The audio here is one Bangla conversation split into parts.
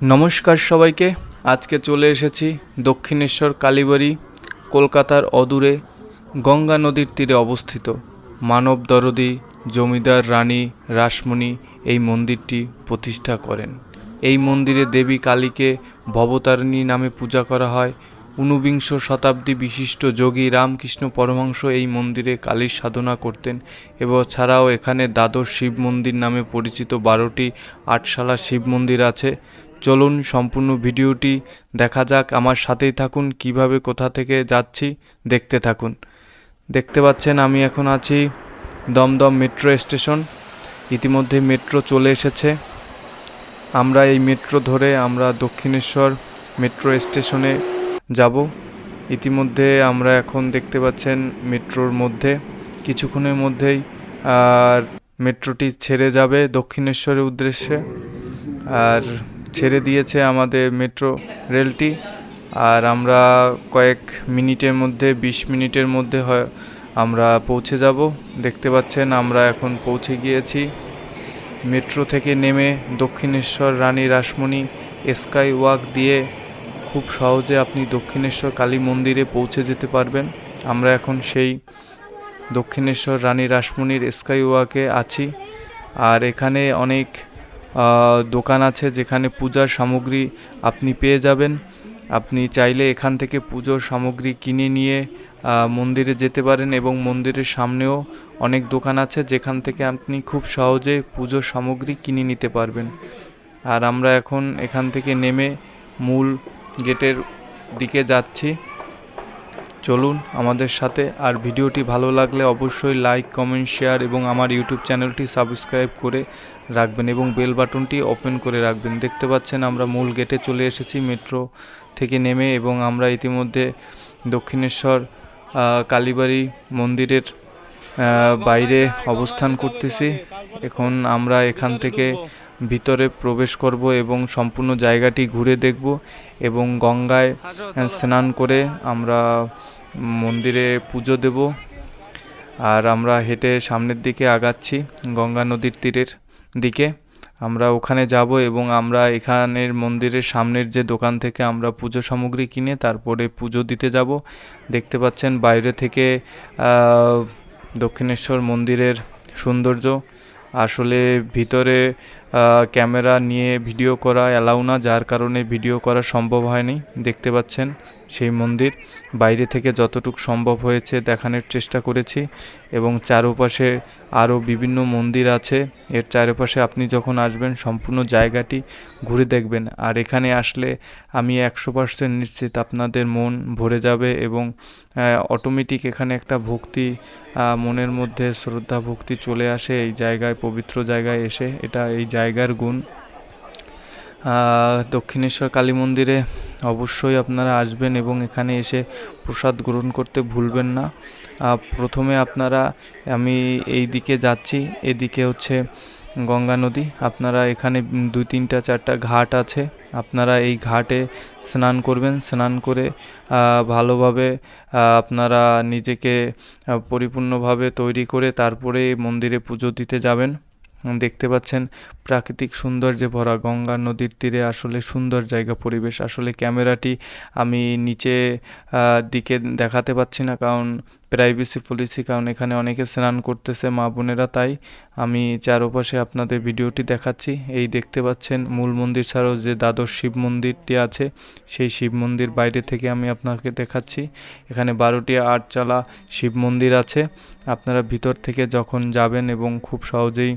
নমস্কার সবাইকে। আজকে চলে এসেছি দক্ষিণেশ্বর কালীবাড়ি, কলকাতার অদূরে গঙ্গা নদীর তীরে অবস্থিত। মানব দরদি, জমিদার রানী রাসমণি এই মন্দিরটি প্রতিষ্ঠা করেন। এই মন্দিরে দেবী কালীকে ভবতারিণী নামে পূজা করা হয়। ঊনবিংশ শতাব্দী বিশিষ্ট যোগী রামকৃষ্ণ পরমহংস এই মন্দিরে কালীর সাধনা করতেন এবং ছাড়াও এখানে দ্বাদশ শিব মন্দির নামে পরিচিত বারোটি আটশালা শিব মন্দির আছে। চলুন সম্পূর্ণ ভিডিওটি দেখা যাক। আমার সাথেই থাকুন, কীভাবে কোথা থেকে যাচ্ছি দেখতে থাকুন। দেখতে পাচ্ছেন আমি এখন আছি দমদম মেট্রো স্টেশন। ইতিমধ্যে মেট্রো চলে এসেছে। আমরা এই মেট্রো ধরে আমরা দক্ষিণেশ্বর মেট্রো স্টেশনে যাব। ইতিমধ্যে আমরা এখন দেখতে পাচ্ছেন মেট্রোর মধ্যে। কিছুক্ষণের মধ্যেই, আর মেট্রোটি ছেড়ে যাবে দক্ষিণেশ্বরের উদ্দেশ্যে। আর ছেড়ে দিয়েছে আমাদের মেট্রো রেলটি আর আমরা কয়েক মিনিটের মধ্যে, বিশ মিনিটের মধ্যে হয়, আমরা পৌঁছে যাব। দেখতে পাচ্ছেন, আমরা এখন পৌঁছে গিয়েছি। মেট্রো থেকে নেমে দক্ষিণেশ্বর রানী রাসমণি স্কাই ওয়াক দিয়ে খুব সহজে আপনি দক্ষিণেশ্বর কালী মন্দিরে পৌঁছে যেতে পারবেন। আমরা এখন সেই দক্ষিণেশ্বর রানী রাসমণির স্কাই ওয়াকে আছি। আর এখানে অনেক দোকান আছে যেখানে পূজার সামগ্রী আপনি পেয়ে যাবেন। আপনি চাইলে এখান থেকে পুজোর সামগ্রী কিনে নিয়ে মন্দিরে যেতে পারেন এবং মন্দিরের সামনেও অনেক দোকান আছে যেখান থেকে আপনি খুব সহজে পুজোর সামগ্রী কিনে নিতে পারবেন। আর আমরা এখন এখান থেকে নেমে মূল গেটের দিকে যাচ্ছি। চলুন আমাদের সাথে। আর ভিডিওটি ভালো লাগলে অবশ্যই লাইক, কমেন্ট, শেয়ার এবং আমার ইউটিউব চ্যানেলটি সাবস্ক্রাইব করে রাখবেন এবং বেল বাটনটি ওপেন করে রাখবেন। দেখতে পাচ্ছেন আমরা মূল গেটে চলে এসেছি মেট্রো থেকে নেমে এবং আমরা ইতিমধ্যে দক্ষিণেশ্বর কালীবাড়ি মন্দিরের বাইরে অবস্থান করতেছি। এখন আমরা এখান থেকে ভিতরে প্রবেশ করব এবং সম্পূর্ণ জায়গাটি ঘুরে দেখব এবং গঙ্গায় স্নান করে আমরা মন্দিরে পুজো দেব। আর আমরা হেঁটে সামনের দিকে আগাচ্ছি গঙ্গা নদীর তীরের। দিকে। আমরা ওখানে যাব এবং আমরা এখানের মন্দিরের সামনের যে দোকান থেকে আমরা পুজো সামগ্রী কিনে তারপরে পুজো দিতে যাব। দেখতে পাচ্ছেন বাইরে থেকে দক্ষিণেশ্বর মন্দিরের সৌন্দর্য। আসলে ভিতরে ক্যামেরা নিয়ে ভিডিও করা অ্যালাউ না, যার কারণে ভিডিও করা সম্ভব হয়নি। দেখতে পাচ্ছেন সেই মন্দির। বাইরে থেকে যতটুকু সম্ভব হয়েছে দেখানোর চেষ্টা করেছি এবং চারপাশে আরও বিভিন্ন মন্দির আছে। এর চারপাশে আপনি যখন আসবেন, সম্পূর্ণ জায়গাটি ঘুরে দেখবেন। আর এখানে আসলে আমি একশো পার্সেন্ট নিশ্চিত আপনাদের মন ভরে যাবে এবং অটোমেটিক এখানে একটা ভক্তি মনের মধ্যে শ্রদ্ধা ভক্তি চলে আসে এই জায়গায়, পবিত্র জায়গায় এসে। এটা এই জায়গার গুণ। দক্ষিণেশ্বর কালী মন্দিরে অবশ্যই আপনারা আসবেন এবং এখানে এসে প্রসাদ গ্রহণ করতে ভুলবেন না। প্রথমে আপনারা, আমি এই দিকে যাচ্ছি, এদিকে হচ্ছে গঙ্গা নদী। আপনারা এখানে দুই তিনটা চারটা ঘাট আছে, আপনারা এই ঘাটে স্নান করবেন। স্নান করে ভালোভাবে আপনারা নিজেকে পরিপূর্ণভাবে তৈরি করে তারপরে মন্দিরে পুজো দিতে যাবেন। দেখতে পাচ্ছেন প্রাকৃতিক সৌন্দর্যে ভরা গঙ্গা নদীর তীরে আসলে সুন্দর জায়গা পরিবেশ। আসলে ক্যামেরাটি আমি নিচে দিকে দেখাতে পাচ্ছি না কারণ প্রাইভেসি পলিসি কারণ এখানে অনেকে স্নান করতেছে, মা বোনেরা তাই আমি চারপাশে আপনাদের ভিডিওটি দেখাচ্ছি। এই দেখতে পাচ্ছেন মূল মন্দির ছাড়াও যে দ্বাদশ শিব মন্দিরটি আছে, সেই শিব মন্দির বাইরে থেকে আমি আপনাকে দেখাচ্ছি। এখানে বারোটি আটচালা শিব মন্দির আছে। আপনারা ভিতর থেকে যখন যাবেন এবং খুব সহজেই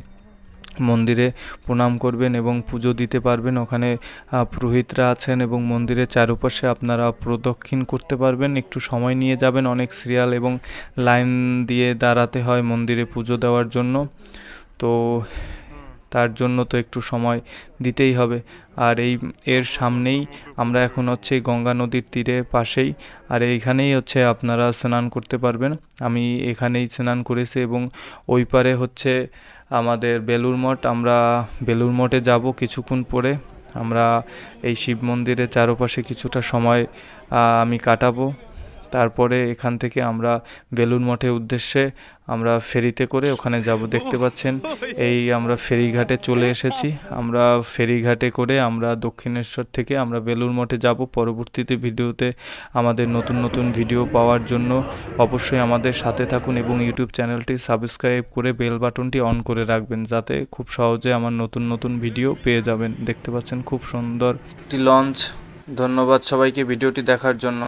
মন্দিরে প্রণাম করবেন এবং পুজো দিতে পারবেন। ওখানে পুরোহিতরা আছেন এবং মন্দিরের চারপাশে আপনারা প্রদক্ষিণ করতে পারবেন। একটু সময় নিয়ে যাবেন অনেক সিরিয়াল এবং লাইন দিয়ে দাঁড়াতে হয় মন্দিরে পুজো দেওয়ার জন্য। তো তার জন্য তো একটু সময় দিতেই হবে। আর এই, এর সামনেই আমরা এখন হচ্ছে গঙ্গা নদীর তীরে পাশেই। আর এইখানেই হচ্ছে আপনারা স্নান করতে পারবেন। আমি এখানেই স্নান করেছি এবং ওই পারে হচ্ছে আমাদের বেলুর মঠ, আমরা বেলুর মঠে যাব কিছুক্ষণ পরে। আমরা এই শিব মন্দিরের চারপাশে কিছুটা সময় আমি কাটাবো। তারপরে এখান থেকে আমরা বেলুন মঠের উদ্দেশ্যে আমরা ফেরিতে করে ওখানে যাব। দেখতে পাচ্ছেন এই আমরা ফেরিঘাটে চলে এসেছি। আমরা ফেরিঘাটে করে আমরা দক্ষিণেশ্বর থেকে আমরা বেলুর মঠে যাব। পরবর্তীতে ভিডিওতে আমাদের নতুন নতুন ভিডিও পাওয়ার জন্য অবশ্যই আমাদের সাথে থাকুন এবং ইউটিউব চ্যানেলটি সাবস্ক্রাইব করে বেল বাটনটি অন করে রাখবেন যাতে খুব সহজে আমার নতুন নতুন ভিডিও পেয়ে যাবেন। দেখতে পাচ্ছেন খুব সুন্দর। একটি লঞ্চ। ধন্যবাদ সবাইকে ভিডিওটি দেখার জন্য।